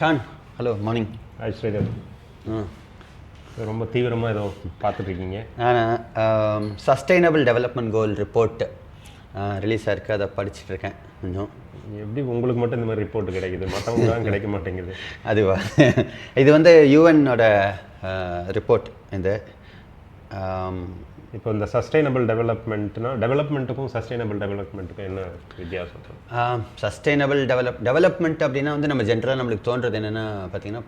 Shaan hello morning hi Sridhar ரொம்ப தீவிரமாக ஏதோ பார்த்துட்ருக்கீங்க. நான் sustainable development goal report release ஆயிருக்கு அதை படிச்சுட்டு இருக்கேன் கொஞ்சம் எப்படி உங்களுக்கு மட்டும் இந்த மாதிரி ரிப்போர்ட் கிடைக்குது? மற்றவங்க தான் கிடைக்க மாட்டேங்குது. அதுவா? இது வந்து யூஎன்னோட ரிப்போர்ட் ஆம், இப்போ இந்த சஸ்டைனபிள் டெவலப்மெண்ட்னா டெவலப்மெண்ட்டுக்கும் சஸ்டைனபிள் டெவலப்மெண்ட்டுக்கும் என்ன வித்தியாசம்? சஸ்டைனபிள் டெவலப் டெவலப்மெண்ட் அப்படின்னா வந்து நம்ம ஜென்ரலாக நம்மளுக்கு தோன்றது என்னென்னா பார்த்தீங்கன்னா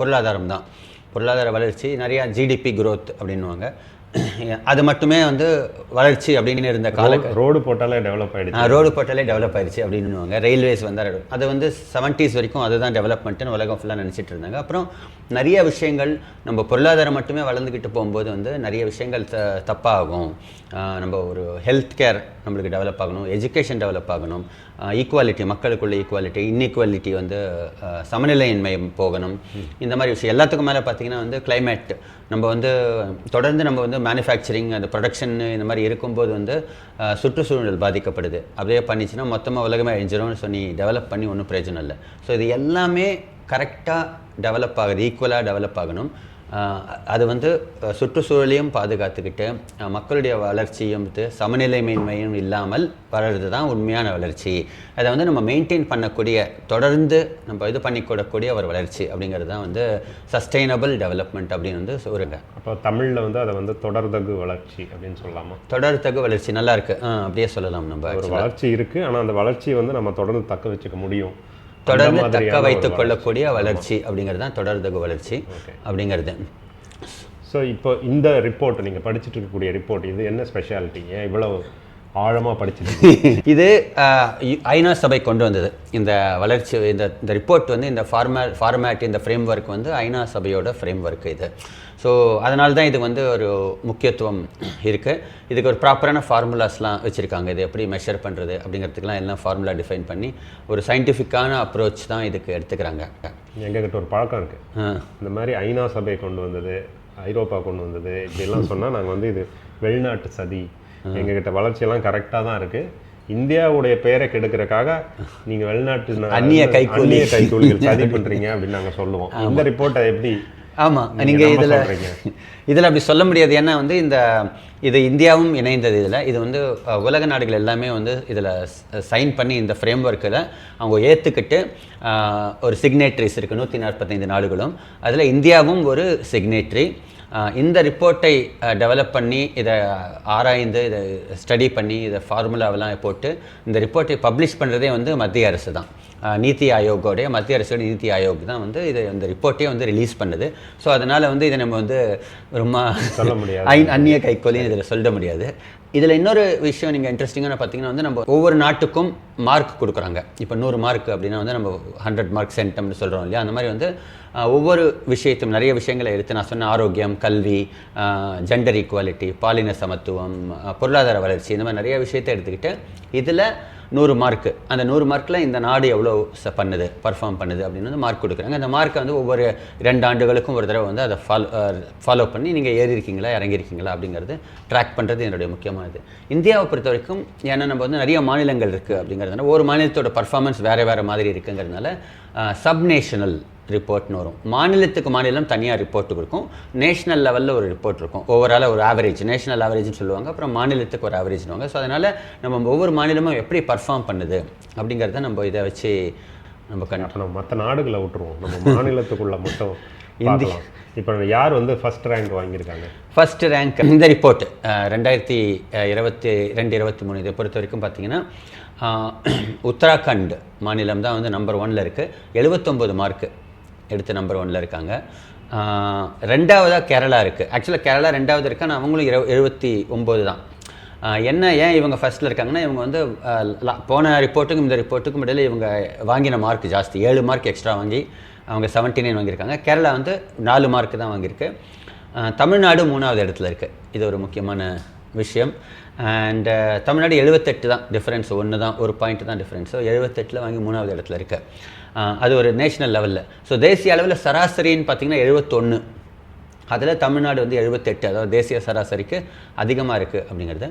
பொருளாதாரம் தான். பொருளாதார வளர்ச்சி நிறையா ஜிடிபி growth அப்படின்னுவாங்க. அது மட்டுமே வந்து வளர்ச்சி அப்படின்னு இருந்த கால ரோடு போட்டாலே டெவலப் ஆகிடுச்சு ரோடு போட்டாலே டெவலப் ஆயிடுச்சு அப்படின்னுவாங்க ரயில்வேஸ் வந்து அது- வந்து செவன்ட்டீஸ் வரைக்கும் அதுதான் டெவலப்மெண்ட்னு உலகம் ஃபுல்லாக நினச்சிட்டு இருந்தாங்க. அப்புறம் நிறைய விஷயங்கள் நம்ம பொருளாதாரம் மட்டுமே வளர்ந்துக்கிட்டு போகும்போது வந்து நிறைய விஷயங்கள் த தப்பாகும். நம்ம ஒரு ஹெல்த் கேர் நம்மளுக்கு டெவலப் ஆகணும் எஜுகேஷன் டெவலப் ஆகணும் ஈக்குவாலிட்டி மக்களுக்குள்ள ஈக்குவாலிட்டி இன்இக்வாலிட்டி வந்து சமநிலையின்மை போகணும். இந்த மாதிரி விஷயம் எல்லாத்துக்கும் மேலே பார்த்தீங்கன்னா வந்து climate நம்ம வந்து தொடர்ந்து நம்ம வந்து மேனுஃபேக்சரிங் அந்த ப்ரொடக்ஷன் இந்த மாதிரி இருக்கும்போது வந்து சுற்றுச்சூழல் பாதிக்கப்படுது. அப்படியே பண்ணிச்சுன்னா மொத்தமாக உலகமே அழிஞ்சிரும்னு சொல்லி டெவலப் பண்ணி ஒன்றும் பிரயோஜனம் இல்லை. ஸோ இது எல்லாமே கரெக்டாக டெவலப் ஆகுது ஈக்குவலாக டெவலப் ஆகணும். அது வந்து சுற்றுச்சூழலையும் பாதுகாத்துக்கிட்டு மக்களுடைய வளர்ச்சியும் வந்து சமநிலைமைமையும் இல்லாமல் வளருது தான் உண்மையான வளர்ச்சி. அதை வந்து நம்ம மெயின்டைன் பண்ணக்கூடிய தொடர்ந்து நம்ம இது பண்ணிக்கூடக்கூடிய ஒரு வளர்ச்சி அப்படிங்கிறது தான் வந்து சஸ்டைனபிள் டெவலப்மெண்ட் அப்படின்னு வந்து சொல்லுங்க அப்போ தமிழில் வந்து அதை வந்து தொடர்தகு வளர்ச்சி அப்படின்னு சொல்லலாமா? தொடர்தகு வளர்ச்சி நல்லா இருக்கு. ஆ, அப்படியே சொல்லலாம் நம்ம ஒரு வளர்ச்சி இருக்குது ஆனால் அந்த வளர்ச்சியை வந்து நம்ம தொடர்ந்து தக்க வச்சுக்க முடியும். தொடர்ந்து தக்க வைத்துக். கொள்ளக்கூடிய வளர்ச்சி அப்படிங்கிறது தான் தொடர்தகு வளர்ச்சி. அப்படிங்கிறது ஸோ இப்போ இந்த ரிப்போர்ட் நீங்கள் படிச்சுட்டு இருக்கக்கூடிய ரிப்போர்ட் இது என்ன ஸ்பெஷாலிட்டி ஏன் இவ்வளோ ஆழமாக படிச்சிருக்கீங்க இது ஐநா சபை கொண்டு வந்தது. இந்த வளர்ச்சி இந்த இந்த ரிப்போர்ட் வந்து இந்த ஃபார்மே ஃபார்மேட் இந்த ஃப்ரேம் ஒர்க் வந்து ஐநா சபையோட ஃப்ரேம் ஒர்க் இது. ஸோ அதனால தான் இது வந்து ஒரு முக்கியத்துவம் இருக்குது இதுக்கு ஒரு ப்ராப்பரான ஃபார்முலாஸ்லாம் வச்சுருக்காங்க. இது எப்படி மெஷர் பண்ணுறது அப்படிங்கிறதுக்கெலாம் எல்லாம் ஃபார்முலா டிஃபைன் பண்ணி ஒரு சயின்டிஃபிக்கான அப்ரோச் தான் இதுக்கு எடுத்துக்கிறாங்க. எங்ககிட்ட ஒரு பழக்கம் இருக்குது. இந்த மாதிரி ஐநா சபை கொண்டு வந்தது ஐரோப்பா கொண்டு வந்தது இப்படிலாம் சொன்னால் நாங்கள் வந்து இது வெளிநாட்டு சதி எங்ககிட்ட வளர்ச்சியெல்லாம் கரெக்டாக தான் இருக்குது இந்தியாவுடைய பெயரை கெடுக்கிறக்காக நீங்கள் வெளிநாட்டு அந்நிய கைக்கூலி. அந்நிய கைக்கூலிகள் சதி பண்ணுறீங்க அப்படின்னு நாங்கள் சொல்லுவோம். இந்த ரிப்போர்ட்டை எப்படி ஆமாம் நீங்க நீங்கள் இதில். இதில் அப்படி சொல்ல முடியாது. ஏன்னா வந்து இந்த இது இந்தியாவும் இணைந்தது இதில். இது வந்து உலக நாடுகள் எல்லாமே வந்து இதில் சைன் பண்ணி இந்த ஃப்ரேம் ஒர்க்கில் அவங்க ஏற்றுக்கிட்டு ஒரு சிக்னேட்ரிஸ் இருக்குது நூற்றி நாற்பத்தைந்து நாடுகளும். அதில் இந்தியாவும் ஒரு சிக்னேட்ரி இந்த ரிப்போர்ட்டை டெவலப் பண்ணி இதை ஆராய்ந்து இதை ஸ்டடி பண்ணி இதை ஃபார்முலாவெல்லாம் போட்டு இந்த ரிப்போர்ட்டை பப்ளிஷ் பண்ணுறதே வந்து மத்திய அரசு தான். நீத்தி ஆயோகோடைய மத்திய அரசோட நீத்தி ஆயோக் தான் வந்து இதை இந்த ரிப்போர்ட்டே வந்து ரிலீஸ் பண்ணுது. ஸோ அதனால் வந்து இதை நம்ம வந்து ரொம்ப சொல்ல முடியாது. அந்நிய கைக்கோலின்னு இதில் சொல்ல முடியாது. இதில் இன்னொரு விஷயம் நீங்கள் இன்ட்ரெஸ்டிங்காக பார்த்தீங்கன்னா வந்து நம்ம ஒவ்வொரு நாட்டுக்கும் மார்க் கொடுக்குறாங்க. இப்போ நூறு மார்க் அப்படின்னா வந்து நம்ம ஹண்ட்ரட் மார்க் சென்டம்னு சொல்கிறோம் இல்லையா? அந்த மாதிரி வந்து ஒவ்வொரு விஷயத்தையும் நிறைய விஷயங்களை எடுத்து நான் சொன்ன ஆரோக்கியம் கல்வி ஜெண்டர் ஈக்குவாலிட்டி பாலின சமத்துவம் பொருளாதார வளர்ச்சி இந்த மாதிரி நிறைய விஷயத்தை எடுத்துக்கிட்டு இதில் நூறு மார்க்கு அந்த நூறு மார்க்கில் இந்த நாடு எவ்வளோ ச- பண்ணுது பர்ஃபார்ம் பண்ணுது அப்படின்னு வந்து மார்க் கொடுக்குறாங்க. அந்த மார்க்கை வந்து ஒவ்வொரு ரெண்டு ஆண்டுகளுக்கும் ஒரு தடவை வந்து அதை ஃபாலோ ஃபாலோ பண்ணி நீங்கள் ஏறி இருக்கீங்களா இறங்கியிருக்கீங்களா அப்படிங்கிறது ட்ராக் பண்ணுறது என்னுடைய முக்கியமானது. இந்தியாவை பொறுத்த வரைக்கும் ஏன்னா நம்ம வந்து நிறைய மாநிலங்கள் இருக்குது அப்படிங்கிறதுனால ஒரு மாநிலத்தோட பர்ஃபார்மன்ஸ் வேறு வேறு மாதிரி இருக்குங்கிறதுனால சப்நேஷனல் ரிப்போர்ட்னு வரும். மாநிலத்துக்கு மாநிலம் தனியாக ரிப்போர்ட் கொடுக்கும். நேஷனல் லெவலில் ஒரு ரிப்போர்ட் இருக்கும். ஓவராலாக ஒரு ஆவரேஜ் நேஷனல் ஆவரேஜ்னு சொல்லுவாங்க. அப்புறம் மாநிலத்துக்கு ஒரு ஆவரேஜ்னுவாங்க ஸோ அதனால் நம்ம ஒவ்வொரு மாநிலமும் எப்படி பர்ஃபார்ம் பண்ணுது அப்படிங்கிறத நம்ம இதை வச்சு நம்ம கண் அப்போ நம்ம மற்ற நாடுகளை விட்டுருவோம். நம்ம மாநிலத்துக்குள்ள மட்டும் பார்க்கலாம். இப்போ யார் வந்து ஃபர்ஸ்ட் ரேங்க் வாங்கியிருக்காங்க? ஃபர்ஸ்ட் ரேங்க் இந்த ரிப்போர்ட் ரெண்டாயிரத்தி இருபத்தி ரெண்டு இருபத்தி மூணு. இதை பொறுத்த வரைக்கும் பார்த்தீங்கன்னா உத்தராகண்ட் மாநிலம் தான் வந்து நம்பர் ஒன்ல இருக்குது எழுபத்தொம்போது மார்க்கு எடுத்து நம்பர் ஒன்ல இருக்காங்க. ரெண்டாவதாக கேரளா இருக்குது ஆக்சுவலாக கேரளா ரெண்டாவது இருக்கு? ஆனால் அவங்களும் இரு எழுபத்தி ஒம்பது தான். என்ன ஏன் இவங்க ஃபஸ்ட்டில் இருக்காங்கன்னா இவங்க வந்து லா- போன ரிப்போர்ட்டுக்கும் இந்த ரிப்போர்ட்டுக்கும் இடையில இவங்க வாங்கின மார்க் ஜாஸ்தி. ஏழு மார்க் எக்ஸ்ட்ரா வாங்கி அவங்க செவன்ட்டி நைன் வாங்கியிருக்காங்க. கேரளா வந்து நாலு மார்க் தான் வாங்கியிருக்கு. தமிழ்நாடு மூணாவது இடத்துல இருக்குது இது ஒரு முக்கியமான விஷயம். அண்ட் தமிழ்நாடு uh, எழுபத்தெட்டு தான் டிஃப்ரென்ஸ் ஒன்று தான் ஒரு பாயிண்ட் தான் டிஃப்ரென்ஸ் ஸோ எழுபத்தெட்டில் வாங்கி மூணாவது இடத்துல இருக்கு. அது ஒரு நேஷனல் லெவலில் ஸோ தேசிய அளவில் சராசரின்னு பார்த்திங்கன்னா எழுபத்தொன்று அதில் தமிழ்நாடு வந்து எழுபத்தெட்டு அதாவது தேசிய சராசரிக்கு அதிகமாக இருக்குது அப்படிங்கிறது.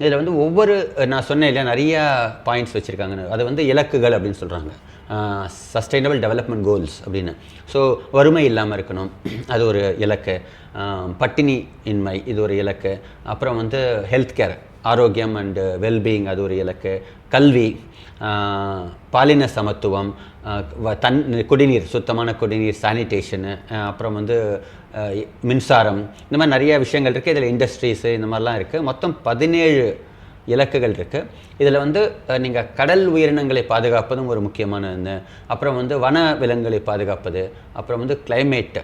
இதில் வந்து ஒவ்வொரு நான் சொன்னேன் இல்லையா நிறைய பாயிண்ட்ஸ் வச்சுருக்காங்கன்னு. அது வந்து இலக்குகள் அப்படின்னு சொல்கிறாங்க சஸ்டைனபிள் டெவலப்மெண்ட் கோல்ஸ் அப்படின்னு. ஸோ வறுமை இல்லாமல் இருக்கணும். அது ஒரு இலக்கு. பட்டினி இன்மை இது ஒரு இலக்கு. அப்புறம் வந்து ஹெல்த் கேர் ஆரோக்கியம் அண்டு வெல்பீயிங் uh, அது ஒரு இலக்கு. கல்வி பாலின சமத்துவம் வ- தன் குடிநீர் சுத்தமான குடிநீர் சானிடேஷனு அப்புறம் வந்து மின்சாரம் இந்த மாதிரி நிறைய விஷயங்கள் இருக்குது இதில் இண்டஸ்ட்ரீஸு இந்த மாதிரிலாம் இருக்குது மொத்தம் பதினேழு இலக்குகள் இருக்குது இதில் வந்து நீங்கள் கடல் உயிரினங்களை பாதுகாப்பதும் ஒரு முக்கியமான ஒன்று அப்புறம் வந்து வன விலங்குகளை பாதுகாப்பது. அப்புறம் வந்து கிளைமேட்டு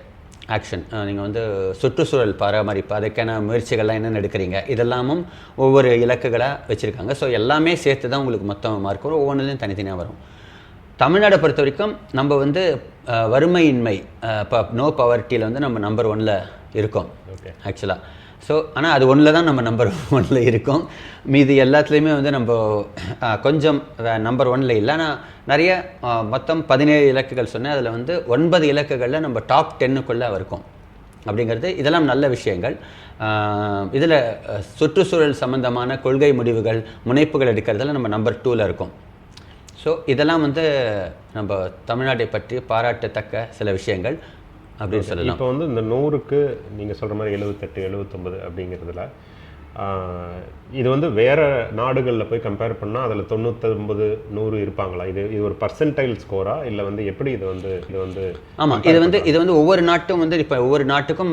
ஆக்ஷன் நீங்கள் வந்து சுற்றுச்சூழல் பராமரிப்பு அதுக்கான முயற்சிகள்லாம் என்னென்ன எடுக்கிறீங்க? இதெல்லாமும் ஒவ்வொரு இலக்குகளாக வச்சுருக்காங்க. ஸோ எல்லாமே சேர்த்து தான் உங்களுக்கு மொத்தம் மார்க் வரும். ஒவ்வொன்றுலையும் தனித்தனியாக வரும். தமிழ்நாடை பொறுத்த வரைக்கும் நம்ம வந்து வறுமையின்மை இப்போ நோ பவர்ட்டியில் வந்து நம்ம நம்பர் ஒன்ல இருக்கோம் ஓகே ஆக்சுவலாக ஸோ ஆனால் அது ஒன்றில் தான் நம்ம நம்பர் ஒன்ல இருக்கோம். மீதி எல்லாத்துலேயுமே வந்து நம்ம கொஞ்சம் நம்பர் ஒன்ல இல்லை. ஆனால் நிறைய மொத்தம் பதினேழு இலக்குகள் சொன்னேன். அதில் வந்து ஒன்பது இலக்குகளில் நம்ம டாப் டென்னுக்குள்ளே இருக்கோம் அப்படிங்கிறது இதெல்லாம் நல்ல விஷயங்கள். இதில் சுற்றுச்சூழல் சம்பந்தமான கொள்கை முடிவுகள் முனைப்புகள் எடுக்கிறதுல நம்ம நம்பர் டூவில் இருக்கோம். ஸோ இதெல்லாம் வந்து நம்ம தமிழ்நாட்டை பற்றி பாராட்டத்தக்க சில விஷயங்கள் அப்படின்னு சொல்லலாம். இப்போ வந்து இந்த நூறுக்கு நீங்கள் சொல்கிற மாதிரி எழுபத்தெட்டு எழுபத்தொம்பது அப்படிங்கிறதுல இது வந்து வேற நாடுகளில் போய் கம்பேர் பண்ணால் அதில் தொண்ணூத்தொம்பது நூறு இருப்பாங்களா? இது இது ஒரு பர்சன்டைல் ஸ்கோரா இல்லை வந்து எப்படி இது வந்து இது வந்து ஆமாம் இது வந்து இது வந்து ஒவ்வொரு நாட்டும் வந்து இப்போ ஒவ்வொரு நாட்டுக்கும்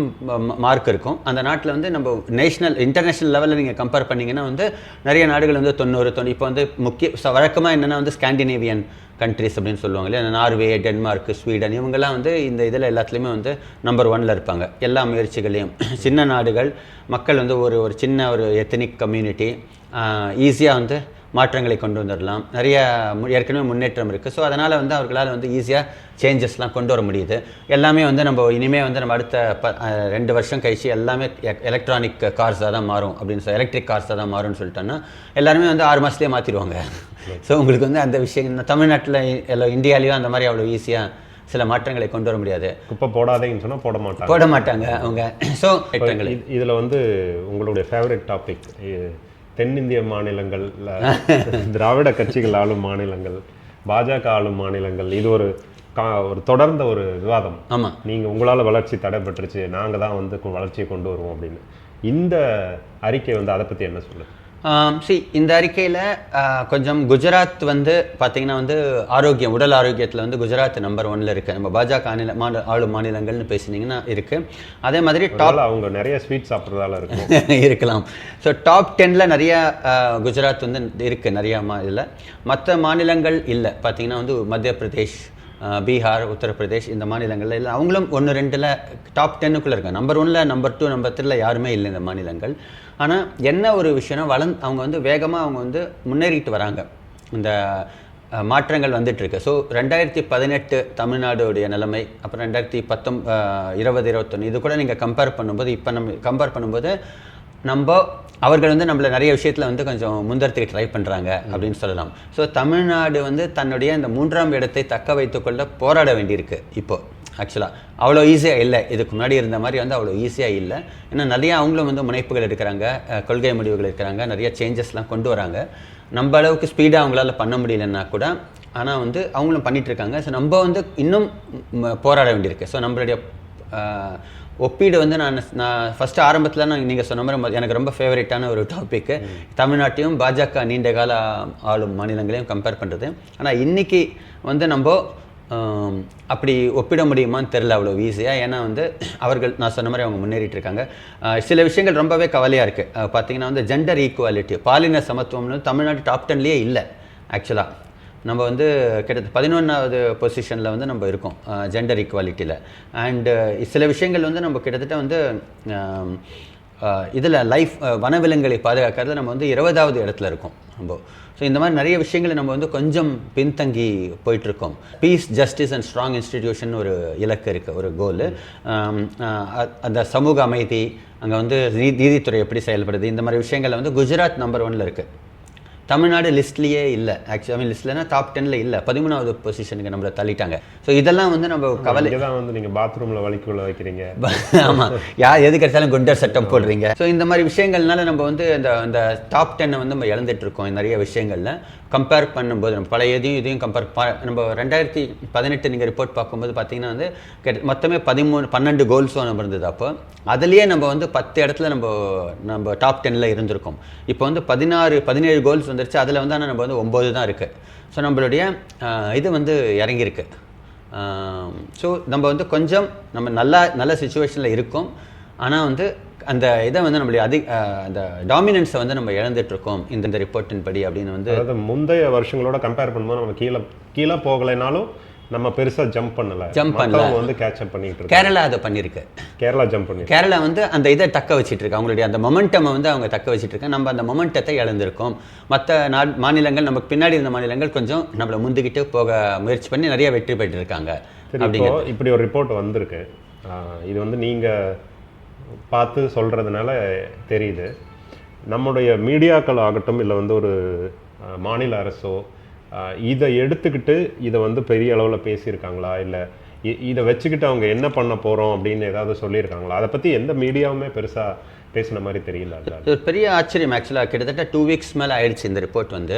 மார்க் இருக்கும். அந்த நாட்டில் வந்து நம்ம நேஷனல் இன்டர்நேஷனல் லெவலில் நீங்கள் கம்பேர் பண்ணீங்கன்னா வந்து நிறைய நாடுகள் வந்து தொண்ணூறு தொண்ணூறு இப்போ வந்து முக்கிய ச- வழக்கமா என்னென்னா வந்து ஸ்காண்டினேவியன் கண்ட்ரிஸ் அப்படின்னு சொல்லுவாங்க இல்லையா? நார்வே டென்மார்க் ஸ்வீடன் இவங்கெல்லாம் வந்து இந்த இதில் எல்லாத்துலேயுமே வந்து நம்பர் ஒன்ல இருப்பாங்க. எல்லா முயற்சிகளையும். சின்ன நாடுகள் மக்கள் வந்து ஒரு ஒரு சின்ன ஒரு எத்தனிக் கம்யூனிட்டி ஈஸியாக வந்து மாற்றங்களை கொண்டு வந்துடலாம் நிறைய மு- ஏற்கனவே முன்னேற்றம் இருக்குது ஸோ அதனால் வந்து அவர்களால் வந்து ஈஸியாக சேஞ்சஸ்லாம் கொண்டு வர முடியுது. எல்லாமே வந்து நம்ம இனிமேல் வந்து நம்ம அடுத்த ப ரெண்டு வருஷம் கழிச்சு எல்லாமே எலக்ட்ரானிக் கார்ஸாக தான் மாறும் அப்படின்னு சொல்லி எலக்ட்ரிக் கார்ஸாக தான் மாறும்னு சொல்லிட்டோன்னா எல்லாருமே வந்து ஆறு மாதத்துலேயே மாற்றிடுவாங்க ஸோ உங்களுக்கு வந்து அந்த விஷயம் தமிழ்நாட்டில் எல்லாம் இந்தியாலேயும் அந்த மாதிரி அவ்வளோ ஈஸியாக சில மாற்றங்களை கொண்டு வர முடியாது. குப்பை போடாதேன்னு சொன்னால் போட மாட்டாங்க. போட மாட்டாங்க அவங்க. ஸோ இதுல வந்து உங்களுடைய ஃபேவரட் டாபிக் தென்னிந்திய மாநிலங்கள்ல திராவிட கட்சிகள் ஆளும் மாநிலங்கள் பாஜக ஆளும் மாநிலங்கள் இது ஒரு ஒரு தொடர்ந்த ஒரு விவாதம். ஆமாம் நீங்க உங்களால வளர்ச்சி தடைபட்டுருச்சு நாங்க தான் வந்து வளர்ச்சியை கொண்டு வருவோம் அப்படின்னு. இந்த அறிக்கை வந்து அதை பத்தி என்ன சொல்லுது? சி இந்த அறிக்கையில் கொஞ்சம் குஜராத் வந்து பார்த்தீங்கன்னா வந்து ஆரோக்கியம் உடல் ஆரோக்கியத்தில் வந்து குஜராத் நம்பர் ஒன்ல இருக்கு. நம்ம பாஜக மாநில மாநில ஆளும் மாநிலங்கள்னு பேசினீங்கன்னா இருக்கு. அதே மாதிரி டாப் அவங்க நிறைய ஸ்வீட் சாப்பிட்றதால இருக்கும். இருக்கலாம். ஸோ டாப் டென்னில் நிறைய குஜராத் வந்து இருக்கு நிறைய மா இதில். மற்ற மாநிலங்கள் இல்லை. பார்த்தீங்கன்னா வந்து மத்திய பிரதேஷ் பீகார் உத்தரப்பிரதேஷ் இந்த மாநிலங்கள்ல இல்லை. அவங்களும் ஒன்று ரெண்டில் டாப் டென்னுக்குள்ளே இருக்காங்க. நம்பர் ஒன்ல நம்பர் டூ நம்பர் த்ரீல யாருமே இல்லை இந்த மாநிலங்கள். ஆனால் என்ன ஒரு விஷயம்னா வளர்ந்து அவங்க வந்து வேகமாக அவங்க வந்து முன்னேறிட்டு வராங்க. இந்த மாற்றங்கள் வந்துட்டு இருக்கு. ஸோ ரெண்டாயிரத்தி பதினெட்டு தமிழ்நாடுடைய நிலைமை அப்புறம் ரெண்டாயிரத்தி பத்தொம் இருபது இருபத்தொன்று இது கூட நீங்கள் கம்பேர் பண்ணும்போது இப்போ நம்ம கம்பேர் பண்ணும்போது நம்ம அவர்கள் வந்து நம்மள நிறைய விஷயத்தில் வந்து கொஞ்சம் முந்தரத்துக்கு ட்ரை பண்ணுறாங்க அப்படின்னு சொல்லலாம். ஸோ தமிழ்நாடு வந்து தன்னுடைய இந்த மூன்றாம் இடத்தை தக்க வைத்துக்கொள்ள போராட வேண்டியிருக்கு இப்போ. ஆக்சுவலாக அவ்வளோ ஈஸியாக இல்லை. இதுக்கு முன்னாடி இருந்த மாதிரி வந்து அவ்வளோ ஈஸியாக இல்லை. ஏன்னா நிறைய அவங்களும் வந்து முனைப்புகள் எடுக்கிறாங்க அஹ், கொள்கை முடிவுகள் இருக்கிறாங்க நிறைய சேஞ்சஸ்லாம் கொண்டு வராங்க. நம்ம அளவுக்கு ஸ்பீடாக அவங்களால பண்ண முடியலன்னா கூட ஆனால் வந்து அவங்களும் பண்ணிட்டு இருக்காங்க. ஸோ நம்ம வந்து இன்னும் போராட வேண்டியிருக்கு. ஸோ நம்மளுடைய ஒப்பீடு வந்து நான் நான் ஃபஸ்ட்டு ஆரம்பத்தில் நான் நீங்கள் சொன்ன மாதிரி எனக்கு ரொம்ப ஃபேவரட்டான ஒரு டாப்பிக்கு தமிழ்நாட்டையும் பாஜக நீண்ட கால ஆளும் மாநிலங்களையும் கம்பேர் பண்ணுறது ஆனால் இன்னைக்கு வந்து நம்ம அப்படி ஒப்பிட முடியுமான்னு தெரில அவ்வளோ ஈஸியாக ஏன்னா வந்து அவர்கள் நான் சொன்ன மாதிரி அவங்க முன்னேறிட்டு இருக்காங்க சில விஷயங்கள் ரொம்பவே கவலையாக இருக்குது பார்த்தீங்கன்னா வந்து ஜெண்டர் ஈக்குவாலிட்டி பாலின சமத்துவம்னு தமிழ்நாடு டாப் டென்லேயே இல்லை ஆக்சுவலாக நம்ம வந்து கிட்டத்தட்ட பதினொன்றாவது பொசிஷனில் வந்து நம்ம இருக்கோம் ஜெண்டர் ஈக்குவாலிட்டியில் அண்டு சில விஷயங்கள் வந்து நம்ம கிட்டத்தட்ட வந்து இதில் லைஃப் வனவிலங்குகளை பாதுகாக்கிறது நம்ம வந்து இருபதாவது இடத்துல இருக்கோம். நம்ம ஸோ இந்த மாதிரி நிறைய விஷயங்களை நம்ம வந்து கொஞ்சம் பின்தங்கி போயிட்டுருக்கோம். Peace justice and strong institution ஒரு இலக்கு இருக்குது ஒரு கோல் அந்த சமூக அமைதி அங்கே வந்து நீதித்துறை எப்படி செயல்படுது இந்த மாதிரி விஷயங்கள்ல வந்து குஜராத் நம்பர் ஒன்னில் இருக்குது தமிழ்நாடு லிஸ்ட்லேயே இல்லை. ஆக்சுவலி மீன் லிஸ்ட்லனா டாப் டென்னில் இல்லை. பதிமூணாவது பொசிஷனுக்கு நம்மளை தள்ளிட்டாங்க. ஸோ இதெல்லாம் வந்து நம்ம கவலை தான் வந்து நீங்கள் பாத்ரூமில் வலிக்குள்ள வைக்கிறீங்க. ஆமா. யார் எது கிடைச்சாலும் குண்டர் சட்டம் போடுறீங்க. ஸோ இந்த மாதிரி விஷயங்கள்னால நம்ம வந்து இந்த இந்த டாப் டென்னை வந்து நம்ம இழந்துட்டு இருக்கோம். நிறைய விஷயங்கள்ல. கம்பேர் பண்ணும்போது நம்ம பழைய எதையும் இதையும் கம்பேர் நம்ம ரெண்டாயிரத்தி பதினெட்டு நீங்கள் ரிப்போர்ட் பார்க்கும்போது பார்த்தீங்கன்னா வந்து கிட்ட- மொத்தமே பதிமூணு பன்னெண்டு கோல்ஸும் நம்ம இருந்தது அப்போ. அதுலேயே நம்ம வந்து பத்து இடத்துல நம்ம நம்ம டாப் டென்னில் இருந்திருக்கோம். இப்போ வந்து பதினாறு பதினேழு கோல்ஸ் வந்துருச்சு. அதில் வந்து ஆனால் நம்ம வந்து ஒம்பது தான் இருக்குது ஸோ நம்மளுடைய இது வந்து இறங்கியிருக்கு. ஸோ நம்ம வந்து கொஞ்சம் நம்ம நல்லா நல்ல சுச்சுவேஷனில் இருக்கோம். ஆனால் வந்து அந்த இதை வந்து நம்மளுடைய அதிக அந்த டாமினன்ஸை வந்து நம்ம இழந்துட்டு இருக்கோம் இந்த இந்த ரிப்போர்ட்டின் படி அப்படின்னு வந்து அதாவது முந்தைய வருஷங்களோட கம்பேர் பண்ணும்போது நம்ம கீழே கீழே போகலைனாலும் நம்ம பெருசா ஜம்ப் பண்ணல. Jump பண்ணல. வந்து கேட்ச் பண்ணிட்டு இருக்காங்க. கேரளா அதை பண்ணியிருக்கு. கேரளா ஜம்ப் பண்ணி கேரளா வந்து அந்த இதை தக்க வச்சிட்டு இருக்கு அவங்களுடைய அந்த மொமெண்டம் வந்து அவங்க தக்க வச்சிட்டு இருக்காங்க நம்ம அந்த மொமெண்டத்தை இழந்திருக்கோம். மற்ற நாட் மாநிலங்கள் நமக்கு பின்னாடி இருந்த மாநிலங்கள் கொஞ்சம் நம்மளை முந்திக்கிட்டு போக முயற்சி பண்ணி நிறைய வெற்றி பெற்று இருக்காங்க சரி இப்போ இப்படி ஒரு ரிப்போர்ட் வந்திருக்கு. இது வந்து நீங்க பார்த்து சொல்கிறதுனால தெரியுது. நம்முடைய மீடியாக்கள் ஆகட்டும் இல்லை வந்து ஒரு மாநில அரசோ இதை எடுத்துக்கிட்டு இதை வந்து பெரிய அளவில் பேசியிருக்காங்களா? இல்லை இதை வச்சுக்கிட்டு அவங்க என்ன பண்ண போகிறோம் அப்படின்னு ஏதாவது சொல்லியிருக்காங்களா? அதை பற்றி எந்த மீடியாவுமே பெருசாக பேசின மாதிரி தெரியல ஒரு பெரிய ஆச்சரியம் ஆக்சுவலாக கிட்டத்தட்ட டூ வீக்ஸ் மேலே ஆயிடுச்சு இந்த ரிப்போர்ட் வந்து.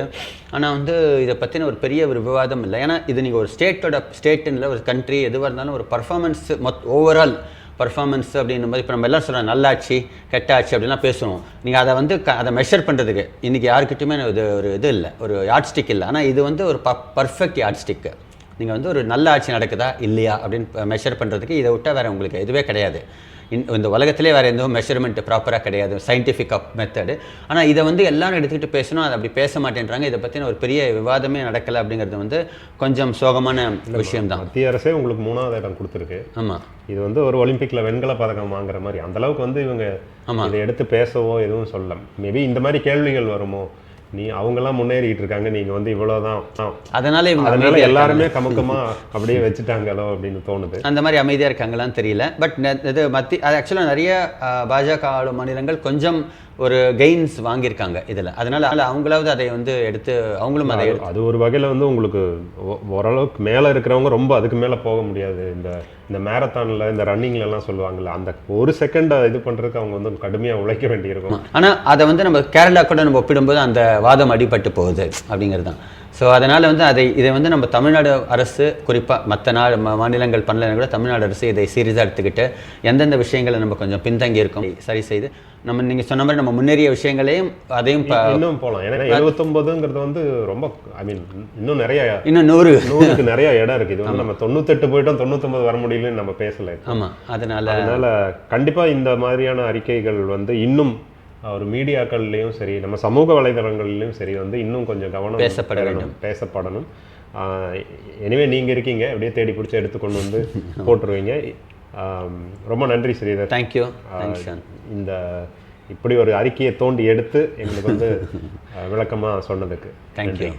ஆனால் வந்து இதை பற்றின ஒரு பெரிய ஒரு விவாதம் இல்லை. ஏன்னா இது நீங்கள் ஒரு ஸ்டேட்டோட ஸ்டேட்டில் ஒரு கண்ட்ரி எதுவாக இருந்தாலும் ஒரு பர்ஃபார்மன்ஸ் மொத் ஓவரால் பர்ஃபார்மன்ஸ் அப்படின்னும் போது இப்போ நம்ம எல்லாம் சொல்கிறோம் நல்லாச்சு கெட்டாச்சு அப்படிலாம் பேசுவோம். நீங்கள் அதை வந்து க அதை மெஷர் பண்ணுறதுக்கு இன்றைக்கி யாருக்கிட்டையுமே இது ஒரு இது இல்லை ஒரு யார்ட் ஸ்டிக் இல்லை. ஆனால் இது வந்து ஒரு ப பர்ஃபெக்ட் யார்ட் ஸ்டிக்கு நீங்கள் வந்து ஒரு நல்ல ஆட்சி நடக்குதா? இல்லையா? அப்படின்னு மெஷர் பண்ணுறதுக்கு இதை விட்டால் வேறு உங்களுக்கு இதுவே கிடையாது. இந்த- இந்த உலகத்திலே வேறு எந்த மெஷர்மெண்ட் ப்ராப்பராக கிடையாது. சயின்டிஃபிக் மெத்தடு ஆனால் இதை வந்து எல்லாரும் எடுத்துக்கிட்டு பேசணும். அதை அப்படி பேச மாட்டேன்றாங்க. இதை பற்றின ஒரு பெரிய விவாதமே நடக்கலை அப்படிங்கிறது வந்து கொஞ்சம் சோகமான விஷயம்தான். மத்திய அரசே உங்களுக்கு மூணாவது இடம் கொடுத்துருக்கு. ஆமாம் இது வந்து ஒரு ஒலிம்பிக்ல வெண்கல பதக்கம் வாங்குற மாதிரி. அந்த அளவுக்கு வந்து இவங்க ஆமா. இதை எடுத்து பேசவோ எதுவும் சொல்லல. மேபி இந்த மாதிரி கேள்விகள் வருமோ? நீ அவங்கெல்லாம் முன்னேறிட்டு இருக்காங்க நீங்க வந்து இவ்வளவுதான். ஆ. அதனால இவங்க அதனால எல்லாருமே கமுக்கமா அப்படியே வச்சுட்டாங்களோ அப்படின்னு தோணுது. அந்த மாதிரி அமைதியாக இருக்காங்களான்னு தெரியல. பட் இது மத்தி அது ஆக்சுவலாக நிறைய பாஜக ஆளும் மாநிலங்கள் கொஞ்சம் ஒரு கெயின்ஸ் வாங்கியிருக்காங்க இதில். அதனால அவங்களாவது அதை வந்து எடுத்து அவங்களும் அதை அது- ஒரு வகையில வந்து உங்களுக்கு ஓரளவுக்கு மேல இருக்கிறவங்க ரொம்ப அதுக்கு மேல போக முடியாது. இந்த இந்த மேரத்தான்ல இந்த ரன்னிங்ல எல்லாம் சொல்லுவாங்கல்ல அந்த ஒரு செகண்ட் இது பண்றதுக்கு அவங்க வந்து கடுமையா உழைக்க வேண்டியிருக்கும். ஆனால் அதை வந்து நம்ம கேரளா கூட நம்ம ஒப்பிடும்போது அந்த வாதம் அடிபட்டு போகுது அப்படிங்கிறது தான் ஸோ அதனால் வந்து அதை இதை வந்து நம்ம தமிழ்நாடு அரசு குறிப்பாக மற்ற நா ம- மாநிலங்கள் பண்ணலைன்னா கூட தமிழ்நாடு அரசு இதை சீரியஸாக எடுத்துக்கிட்டு எந்தெந்த விஷயங்களை நம்ம கொஞ்சம் பின்தங்கி இருக்கோம் சரி செய்து. நம்ம நீங்கள் சொன்ன மாதிரி நம்ம முன்னேறிய விஷயங்களையும் அதையும் இன்னும் போலாம். ஏன்னா எழுபத்தொன்பதுங்கிறது வந்து ரொம்ப ஐ மீன் இன்னும் நிறைய இன்னும் நூறு. நூறுக்கு நிறைய இடம் இருக்கு. இது வந்து நம்ம தொண்ணூத்தெட்டு போயிட்டோம் தொண்ணூத்தொன்பது வர முடியலன்னு நம்ம பேசல. ஆமாம் அதனால் அதனால கண்டிப்பா இந்த மாதிரியான அறிக்கைகள் வந்து இன்னும் ஒரு மீடியாக்கள்லயும் சரி நம்ம சமூக வலைதளங்கள்லயும் சரி வந்து இன்னும் கொஞ்சம் கவனம் பேசப்பட பேசப்படணும். எனவே நீங்க இருக்கீங்க அப்படியே தேடி பிடிச்சி எடுத்து கொண்டு வந்து போட்டுருவீங்க. ரொம்ப நன்றி ஸ்ரீதர். தேங்க்யூ இந்த இப்படி ஒரு அறிக்கையை தோண்டி எடுத்து எங்களுக்கு வந்து அஹ், விளக்கமா சொன்னதுக்கு தேங்க்யூ